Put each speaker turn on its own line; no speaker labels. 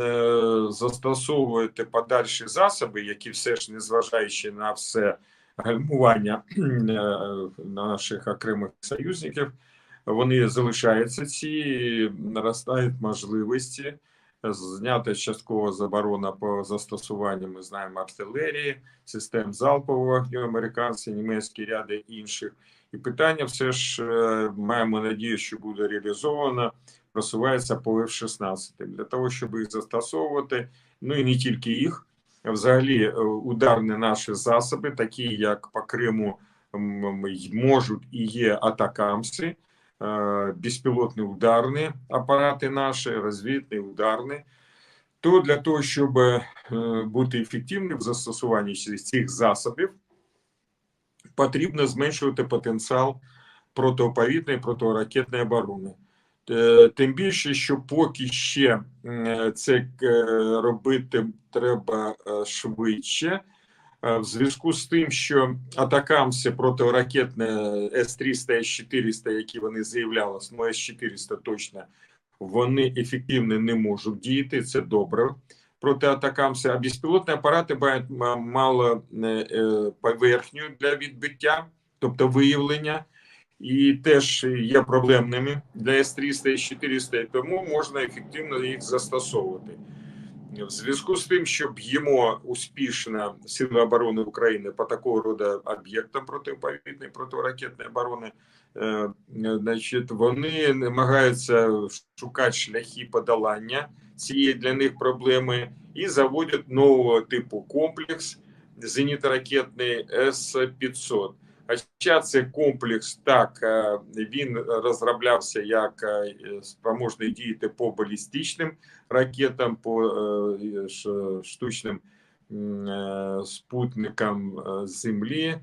е, застосовувати подальші засоби, які все ж незважаючи на все гальмування е, наших окремих союзників, вони залишаються ці наростають можливості. Знята частково заборона по застосуванню, ми знаємо, артилерії, систем залпового вогню, американці, німецькі ряди інших. І питання все ж е, маємо надію, що буде реалізовано, просувається по F-16. Для того, щоб їх застосовувати, ну і не тільки їх, взагалі е, ударні наші засоби, такі як по Криму, можуть і є атакамси, е, безпілотні ударні апарати наші, розвідні, ударні. То для того, щоб е, бути ефективним в застосуванні цих засобів, потрібно зменшувати потенціал протиповітної протиракетної оборони. Е, Тим більше, що поки ще це робити треба швидше, в зв'язку з тим, що атакамси протиракетне С-300, С-400, які вони заявляли, ну С-400 точно, вони ефективно не можуть діяти, це добре проти атакамси, а безпілотні апарати мають мало е, е, поверхню для відбиття, тобто виявлення, і теж є проблемними для С-300 С-400, тому можна ефективно їх застосовувати. В зв'язку з тим, що б'ємо успішно Сили оборони України по такого роду об'єктам протиповітної протиракетної оборони, е, значить, вони намагаються шукати шляхи подолання цієї для них проблеми і заводять нового типу комплекс зенітно-ракетний С-500. Хоча це комплекс так, е, він розроблявся як е, спроможний діяти по балістичним ракетам, по е, штучним спутникам Землі.